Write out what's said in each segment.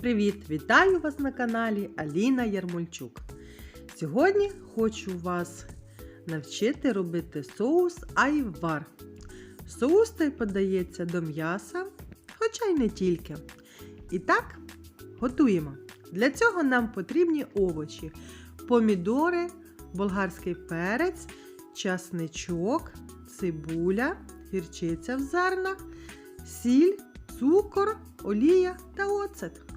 привіт! Вітаю вас на каналі Аліна Ярмольчук. Сьогодні хочу вас навчити робити соус айвар. Соус той подається до м'яса, хоча й не тільки. І так, готуємо. Для цього нам потрібні овочі: помідори, болгарський перець, часничок, цибуля, гірчиця в зернах, сіль, цукор, олія та оцет.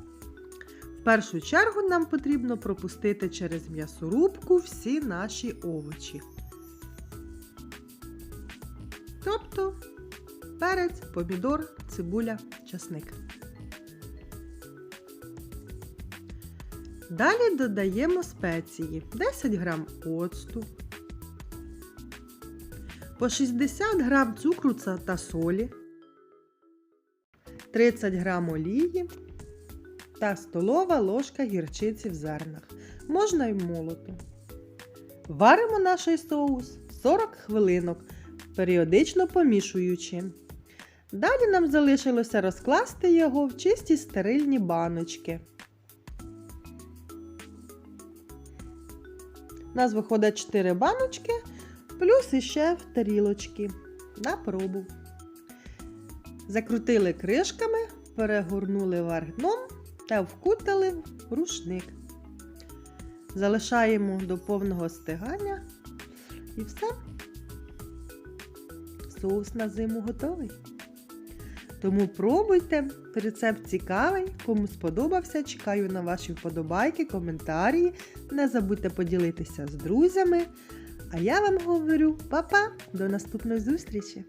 В першу чергу нам потрібно пропустити через м'ясорубку всі наші овочі. Тобто перець, помідор, цибуля, часник. Далі додаємо спеції 10 грам оцту, по 60 грам цукру та солі, 30 грам олії та столова ложка гірчиці в зернах. Можна й молоту. Варимо наш соус 40 хвилинок, періодично помішуючи. Далі нам залишилося розкласти його в чисті стерильні баночки. У нас виходить 4 баночки, плюс іще в тарілочки на пробу. Закрутили кришками, перегорнули вверх дном та вкутали в рушник. Залишаємо до повного стигання і все. Соус на зиму готовий. Тому пробуйте, рецепт цікавий. Кому сподобався, чекаю на ваші вподобайки, коментарі. Не забудьте поділитися з друзями. А я вам говорю па-па, до наступної зустрічі!